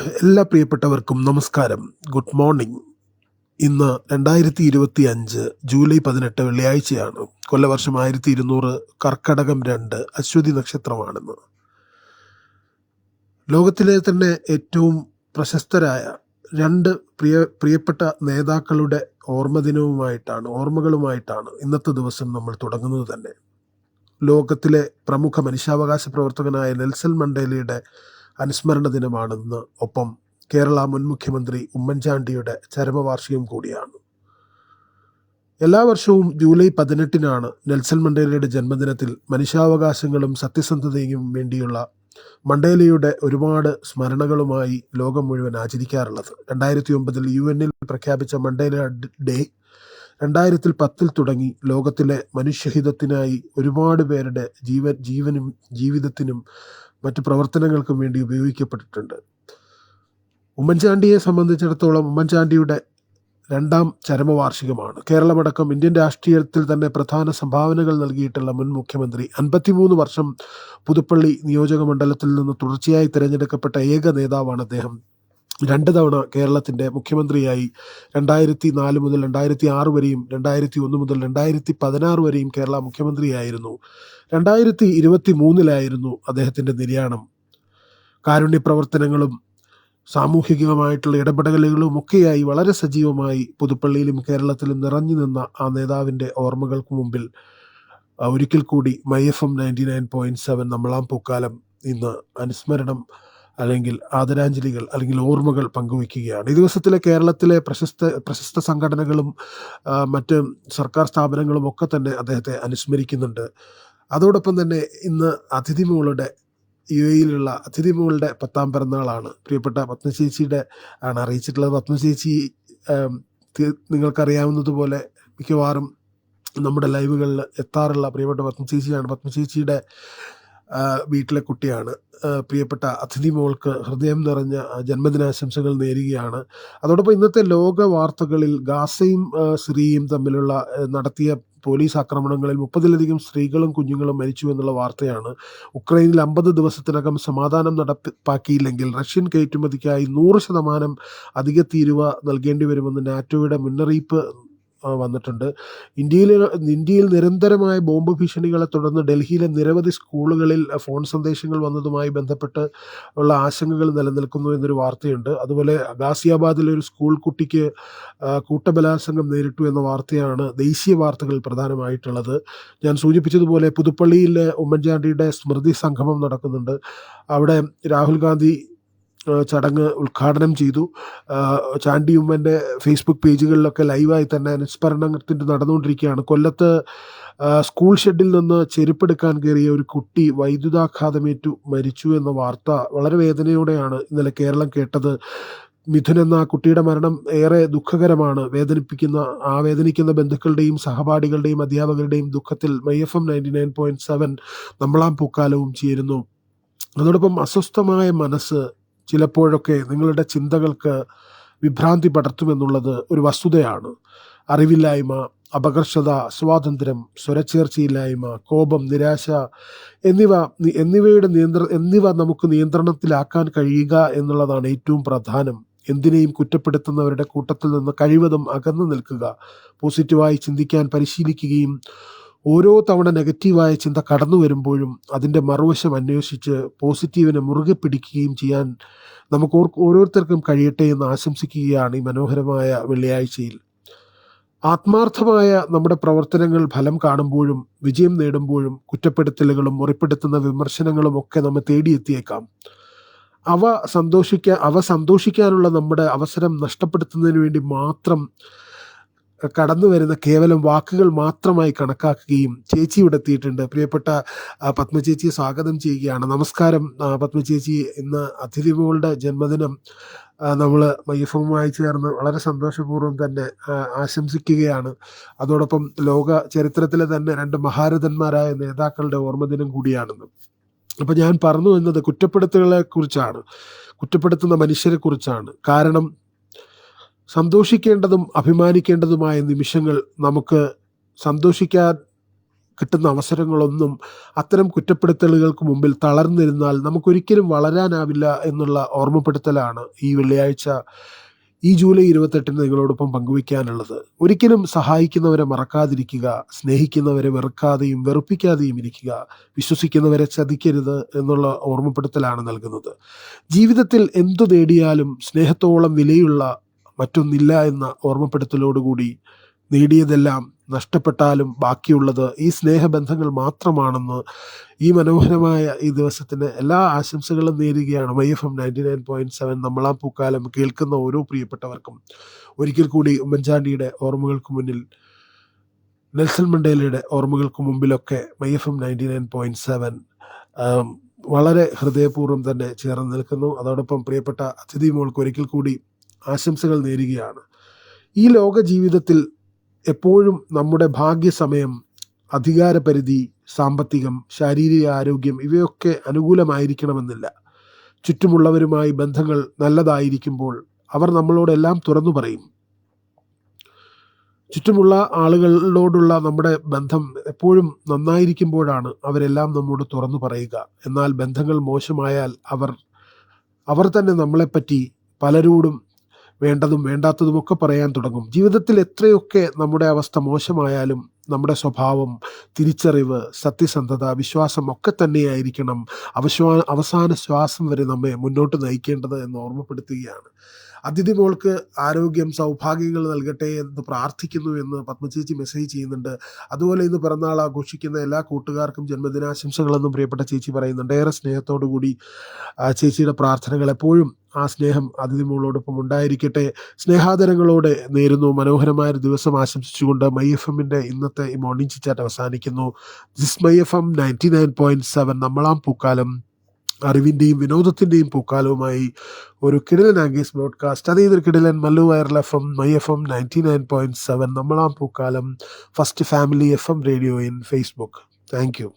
എല്ലാ പ്രിയപ്പെട്ടവർക്കും നമസ്കാരം. ഗുഡ് മോർണിംഗ് ഇന്ന് രണ്ടായിരത്തി ഇരുപത്തി അഞ്ച് ജൂലൈ പതിനെട്ട് വെള്ളിയാഴ്ചയാണ്. കൊല്ലവർഷം ആയിരത്തി ഇരുന്നൂറ് കർക്കടകം രണ്ട് അശ്വതി നക്ഷത്രമാണെന്ന്. ലോകത്തിലെ തന്നെ ഏറ്റവും പ്രശസ്തരായ രണ്ട് പ്രിയ പ്രിയപ്പെട്ട നേതാക്കളുടെ ഓർമ്മ ഓർമ്മദിനവുമായിട്ടാണ് ഓർമ്മകളുമായിട്ടാണ് ഇന്നത്തെ ദിവസം നമ്മൾ തുടങ്ങുന്നത് തന്നെ. ലോകത്തിലെ പ്രമുഖ മനുഷ്യാവകാശ പ്രവർത്തകനായ നെൽസൺ മണ്ടേലയുടെ അനുസ്മരണ ദിനമാണെന്ന് ഒപ്പം കേരള മുൻ മുഖ്യമന്ത്രി ഉമ്മൻചാണ്ടിയുടെ ചരമവാർഷികം കൂടിയാണ്. എല്ലാ വർഷവും ജൂലൈ പതിനെട്ടിനാണ് നെൽസൺ മണ്ടേലയുടെ ജന്മദിനത്തിൽ മനുഷ്യാവകാശങ്ങളും സത്യസന്ധതയും വേണ്ടിയുള്ള മണ്ടേലയുടെ ഒരുപാട് സ്മരണകളുമായി ലോകം മുഴുവൻ ആചരിക്കാറുള്ളത്. രണ്ടായിരത്തി ഒമ്പതിൽ യു എന്നിൽ പ്രഖ്യാപിച്ച മണ്ടേല ഡേ രണ്ടായിരത്തിൽ പത്തിൽ തുടങ്ങി ലോകത്തിലെ മനുഷ്യഹിതത്തിനായി ഒരുപാട് പേരുടെ ജീവൻ ജീവനും ജീവിതത്തിനും മറ്റു പ്രവർത്തനങ്ങൾക്കും വേണ്ടി ഉപയോഗിക്കപ്പെട്ടിട്ടുണ്ട്. ഉമ്മൻചാണ്ടിയെ സംബന്ധിച്ചിടത്തോളം ഉമ്മൻചാണ്ടിയുടെ രണ്ടാം ചരമവാർഷികമാണ്. കേരളമടക്കം ഇന്ത്യൻ രാഷ്ട്രീയത്തിൽ തന്നെ പ്രധാന സംഭാവനകൾ നൽകിയിട്ടുള്ള മുൻ മുഖ്യമന്ത്രി അൻപത്തിമൂന്ന് വർഷം പുതുപ്പള്ളി നിയോജക മണ്ഡലത്തിൽ നിന്ന് തുടർച്ചയായി തിരഞ്ഞെടുക്കപ്പെട്ട ഏക നേതാവാണ് അദ്ദേഹം. രണ്ട് തവണ കേരളത്തിന്റെ മുഖ്യമന്ത്രിയായി രണ്ടായിരത്തി നാല് മുതൽ രണ്ടായിരത്തി ആറ് വരെയും രണ്ടായിരത്തി ഒന്ന് മുതൽ രണ്ടായിരത്തി പതിനാറ് വരെയും കേരള മുഖ്യമന്ത്രിയായിരുന്നു. രണ്ടായിരത്തി ഇരുപത്തി മൂന്നിലായിരുന്നു അദ്ദേഹത്തിന്റെ നിര്യാണം. കാരുണ്യ പ്രവർത്തനങ്ങളും സാമൂഹികമായിട്ടുള്ള ഇടപെടലുകളും ഒക്കെയായി വളരെ സജീവമായി പുതുപ്പള്ളിയിലും കേരളത്തിലും നിറഞ്ഞു നിന്ന ആ നേതാവിന്റെ ഓർമ്മകൾക്ക് മുമ്പിൽ ഒരിക്കൽ കൂടി my F M ninety nine point seven നമ്മളാം പൂക്കാലം ഇന്ന് അനുസ്മരണം അല്ലെങ്കിൽ ആദരാഞ്ജലികൾ അല്ലെങ്കിൽ ഓർമ്മകൾ പങ്കുവയ്ക്കുകയാണ്. ഈ ദിവസത്തിലെ കേരളത്തിലെ പ്രശസ്ത പ്രശസ്ത സംഘടനകളും മറ്റ് സർക്കാർ സ്ഥാപനങ്ങളും ഒക്കെ തന്നെ അദ്ദേഹത്തെ അനുസ്മരിക്കുന്നുണ്ട്. അതോടൊപ്പം തന്നെ ഇന്ന് അതിഥിമോളുടെ യു എയിലുള്ള അതിഥിമോളുടെ പത്താം പിറന്നാളാണ്. പ്രിയപ്പെട്ട പത്മചേച്ചിയുടെ ആണ് അറിയിച്ചിട്ടുള്ളത്. പത്മചേച്ചി നിങ്ങൾക്കറിയാവുന്നതുപോലെ മിക്കവാറും നമ്മുടെ ലൈവുകളിൽ എത്താറുള്ള പ്രിയപ്പെട്ട പത്മചേച്ചിയാണ് പത്മചേച്ചിയുടെ വീട്ടിലെ കുട്ടിയാണ്. പ്രിയപ്പെട്ട അതിഥി മോൾക്ക് ഹൃദയം നിറഞ്ഞ ജന്മദിനാശംസകൾ നേരുകയാണ്. അതോടൊപ്പം ഇന്നത്തെ ലോക വാർത്തകളിൽ ഗാസയും സ്ത്രീയും തമ്മിലുള്ള നടത്തിയ പോലീസ് ആക്രമണങ്ങളിൽ മുപ്പതിലധികം സ്ത്രീകളും കുഞ്ഞുങ്ങളും മരിച്ചു എന്നുള്ള വാർത്തയാണ്. ഉക്രൈനിൽ അമ്പത് ദിവസത്തിനകം സമാധാനം നടപ്പാക്കിയില്ലെങ്കിൽ റഷ്യൻ കയറ്റുമതിക്കായി നൂറ് ശതമാനം അധിക തീരുവ നൽകേണ്ടി വരുമെന്ന് നാറ്റോയുടെ മുന്നറിയിപ്പ് വന്നിട്ടുണ്ട്. ഇന്ത്യയിൽ ഇന്ത്യയിൽ നിരന്തരമായ ബോംബ് ഭീഷണികളെ തുടർന്ന് ഡൽഹിയിലെ നിരവധി സ്കൂളുകളിൽ ഫോൺ സന്ദേശങ്ങൾ വന്നതുമായി ബന്ധപ്പെട്ട് ഉള്ള ആശങ്കകൾ നിലനിൽക്കുന്നു എന്നൊരു വാർത്തയുണ്ട്. അതുപോലെ ഗാസിയാബാദിലെ ഒരു സ്കൂൾ കുട്ടിക്ക് കൂട്ടബലാത്സംഗം നേരിട്ടു എന്ന വാർത്തയാണ് ദേശീയ വാർത്തകളിൽ പ്രധാനമായിട്ടുള്ളത്. ഞാൻ സൂചിപ്പിച്ചതുപോലെ പുതുപ്പള്ളിയിലെ ഉമ്മൻചാണ്ടിയുടെ സ്മൃതി സംഗമം നടക്കുന്നുണ്ട്. അവിടെ രാഹുൽ ഗാന്ധി ചടങ്ങ് ഉദ്ഘാടനം ചെയ്തു. ചാണ്ടി ഉമ്മന്റെ ഫേസ്ബുക്ക് പേജുകളിലൊക്കെ ലൈവായി തന്നെ അനുസ്മരണത്തിന്റെ നടന്നുകൊണ്ടിരിക്കുകയാണ്. കൊല്ലത്ത് സ്കൂൾ ഷെഡിൽ നിന്ന് ചെരുപ്പെടുക്കാൻ കയറിയ ഒരു കുട്ടി വൈദ്യുതാഘാതമേറ്റു മരിച്ചു എന്ന വാർത്ത വളരെ വേദനയോടെയാണ് ഇന്നലെ കേരളം കേട്ടത്. മിഥുൻ എന്ന കുട്ടിയുടെ മരണം ഏറെ ദുഃഖകരമാണ്. വേദനിപ്പിക്കുന്ന ആ വേദനിക്കുന്ന ബന്ധുക്കളുടെയും സഹപാഠികളുടെയും അധ്യാപകരുടെയും ദുഃഖത്തിൽ my F M ninety nine point seven നമ്മളാം പൂക്കാലവും ചേരുന്നു. അതോടൊപ്പം അസ്വസ്ഥമായ മനസ്സ് ചിലപ്പോഴൊക്കെ നിങ്ങളുടെ ചിന്തകൾക്ക് വിഭ്രാന്തി പടർത്തുമെന്നുള്ളത് ഒരു വസ്തുതയാണ്. അറിവില്ലായ്മ അപകർഷത സ്വാതന്ത്ര്യം സ്വരച്ചേർച്ചയില്ലായ്മ കോപം നിരാശ എന്നിവ എന്നിവയുടെ നിയന്ത്ര എന്നിവ നമുക്ക് നിയന്ത്രണത്തിലാക്കാൻ കഴിയുക എന്നുള്ളതാണ് ഏറ്റവും പ്രധാനം. എന്തിനേയും കുറ്റപ്പെടുത്തുന്നവരുടെ കൂട്ടത്തിൽ നിന്ന് കഴിവതും അകന്നു നിൽക്കുക പോസിറ്റീവായി ചിന്തിക്കാൻ പരിശീലിക്കുകയും ഓരോ തവണ നെഗറ്റീവായ ചിന്ത കടന്നു വരുമ്പോഴും അതിന്റെ മറുവശം അന്വേഷിച്ച് പോസിറ്റീവിനെ മുറുകെ പിടിക്കുകയും ചെയ്യാൻ നമുക്ക് ഓരോരുത്തർക്കും കഴിയട്ടെ എന്ന് ആശംസിക്കുകയാണ് ഈ മനോഹരമായ വെള്ളിയാഴ്ചയിൽ. ആത്മാർത്ഥമായ നമ്മുടെ പ്രവർത്തനങ്ങൾ ഫലം കാണുമ്പോഴും വിജയം നേടുമ്പോഴും കുറ്റപ്പെടുത്തലുകളും മുറിപ്പെടുത്തുന്ന വിമർശനങ്ങളും ഒക്കെ നമ്മെ തേടിയെത്തിയേക്കാം. അവ സന്തോഷിക്കാൻ അവ സന്തോഷിക്കാനുള്ള നമ്മുടെ അവസരം നഷ്ടപ്പെടുത്തുന്നതിന് വേണ്ടി മാത്രം കടന്നു വരുന്ന കേവലം വാക്കുകൾ മാത്രമായി കണക്കാക്കുകയും ചേച്ചി ഇവിടെ എത്തിയിട്ടുണ്ട്. പ്രിയപ്പെട്ട പത്മചേച്ചിയെ സ്വാഗതം ചെയ്യുകയാണ്. നമസ്കാരം. പത്മചേച്ചി ഇന്ന് അതിഥിമോളുടെ ജന്മദിനം. നമ്മൾ മയ്യഫുമായി ചേർന്ന് വളരെ സന്തോഷപൂർവം തന്നെ ആശംസിക്കുകയാണ്. അതോടൊപ്പം ലോക ചരിത്രത്തിലെ തന്നെ രണ്ട് മഹാരഥന്മാരായ നേതാക്കളുടെ ഓർമ്മദിനം കൂടിയാണെന്ന്. അപ്പോൾ ഞാൻ പറഞ്ഞു എന്നത് കുറ്റപ്പെടുത്തലുകളെ കുറിച്ചാണ്. കുറ്റപ്പെടുത്തുന്ന മനുഷ്യരെ കുറിച്ചാണ്. കാരണം സന്തോഷിക്കേണ്ടതും അഭിമാനിക്കേണ്ടതുമായ നിമിഷങ്ങൾ നമുക്ക് സന്തോഷിക്കാൻ കിട്ടുന്ന അവസരങ്ങളൊന്നും അത്തരം കുറ്റപ്പെടുത്തലുകൾക്ക് മുമ്പിൽ തളർന്നിരുന്നാൽ നമുക്കൊരിക്കലും വളരാനാവില്ല എന്നുള്ള ഓർമ്മപ്പെടുത്തലാണ് ഈ വെള്ളിയാഴ്ച ഈ ജൂലൈ ഇരുപത്തെട്ടിന് നിങ്ങളോടൊപ്പം പങ്കുവയ്ക്കാനുള്ളത്. ഒരിക്കലും സഹായിക്കുന്നവരെ മറക്കാതിരിക്കുക സ്നേഹിക്കുന്നവരെ വെറുക്കാതെയും വെറുപ്പിക്കാതെയും ഇരിക്കുക വിശ്വസിക്കുന്നവരെ ചതിക്കരുത് എന്നുള്ള ഓർമ്മപ്പെടുത്തലാണ് നൽകുന്നത്. ജീവിതത്തിൽ എന്തു നേടിയാലും സ്നേഹത്തോളം വിലയുള്ള മറ്റൊന്നില്ല എന്ന ഓർമ്മപ്പെടുത്തലോടുകൂടി നേടിയതെല്ലാം നഷ്ടപ്പെട്ടാലും ബാക്കിയുള്ളത് ഈ സ്നേഹബന്ധങ്ങൾ മാത്രമാണെന്ന് ഈ മനോഹരമായ ഈ ദിവസത്തിന് എല്ലാ ആശംസകളും നേരുകയാണ് Y F M ninety nine point seven നമ്മളാം പൂക്കാലം കേൾക്കുന്ന ഓരോ പ്രിയപ്പെട്ടവർക്കും. ഒരിക്കൽ കൂടി ഉമ്മൻചാണ്ടിയുടെ ഓർമ്മകൾക്ക് മുന്നിൽ നെൽസൺ മണ്ടേലയുടെ ഓർമ്മകൾക്ക് മുമ്പിലൊക്കെ Y F M ninety nine point seven വളരെ ഹൃദയപൂർവം തന്നെ ചേർന്ന് നിൽക്കുന്നു. അതോടൊപ്പം പ്രിയപ്പെട്ട അതിഥി മോൾക്ക് ഒരിക്കൽ കൂടി ആശംസകൾ നേരുകയാണ്. ഈ ലോക ജീവിതത്തിൽ എപ്പോഴും നമ്മുടെ ഭാഗ്യസമയം അധികാരപരിധി സാമ്പത്തികം ശാരീരിക ആരോഗ്യം ഇവയൊക്കെ അനുകൂലമായിരിക്കണമെന്നില്ല. ചുറ്റുമുള്ളവരുമായി ബന്ധങ്ങൾ നല്ലതായിരിക്കുമ്പോൾ അവർ നമ്മളോടെല്ലാം തുറന്നു പറയും. ചുറ്റുമുള്ള ആളുകളോടുള്ള നമ്മുടെ ബന്ധം എപ്പോഴും നന്നായിരിക്കുമ്പോഴാണ് അവരെല്ലാം നമ്മോട് തുറന്നു പറയുക. എന്നാൽ ബന്ധങ്ങൾ മോശമായാൽ അവർ അവർ തന്നെ നമ്മളെപ്പറ്റി പലരോടും വേണ്ടതും വേണ്ടാത്തതുമൊക്കെ പറയാൻ തുടങ്ങും. ജീവിതത്തിൽ എത്രയൊക്കെ നമ്മുടെ അവസ്ഥ മോശമായാലും നമ്മുടെ സ്വഭാവം തിരിച്ചറിവ് സത്യസന്ധത വിശ്വാസം ഒക്കെ തന്നെയായിരിക്കണം. അവശ്വാ അവസാന ശ്വാസം വരെ നമ്മെ മുന്നോട്ട് നയിക്കേണ്ടത് എന്ന് ഓർമ്മപ്പെടുത്തുകയാണ്. അതിഥി മോൾക്ക് ആരോഗ്യം സൗഭാഗ്യങ്ങൾ നൽകട്ടെ എന്ന് പ്രാർത്ഥിക്കുന്നു എന്ന് പത്മചേച്ചി മെസ്സേജ് ചെയ്യുന്നുണ്ട്. അതുപോലെ ഇന്ന് പിറന്നാൾ ആഘോഷിക്കുന്ന എല്ലാ കൂട്ടുകാർക്കും ജന്മദിനാശംസകളെന്നും പ്രിയപ്പെട്ട ചേച്ചി പറയുന്നുണ്ട്. ഏറെ സ്നേഹത്തോടു കൂടി ചേച്ചിയുടെ പ്രാർത്ഥനകൾ എപ്പോഴും ആ സ്നേഹം അതിഥി മോളോടൊപ്പം ഉണ്ടായിരിക്കട്ടെ. സ്നേഹാദരങ്ങളോടെ നേരുന്നു. മനോഹരമായ ഒരു ദിവസം ആശംസിച്ചുകൊണ്ട് മൈ എഫ് എമ്മിന്റെ ഇന്നത്തെ ഈ മോർണിംഗ് ചിറ്റാറ്റ് അവസാനിക്കുന്നു. This my F M ninety nine point seven നമ്മളാം പൂക്കാലം. അറിവിന്റെയും വിനോദത്തിന്റെയും പൂക്കാലവുമായി ഒരു കിടിലൻ ആംഗീസ് ബ്രോഡ്കാസ്റ്റ്. അതേ ഇതൊരു കിടിലൻ Mallu viral F M my F M ninety nine point seven നമ്മളാം Pookkaalam. First family F M radio in Facebook thank you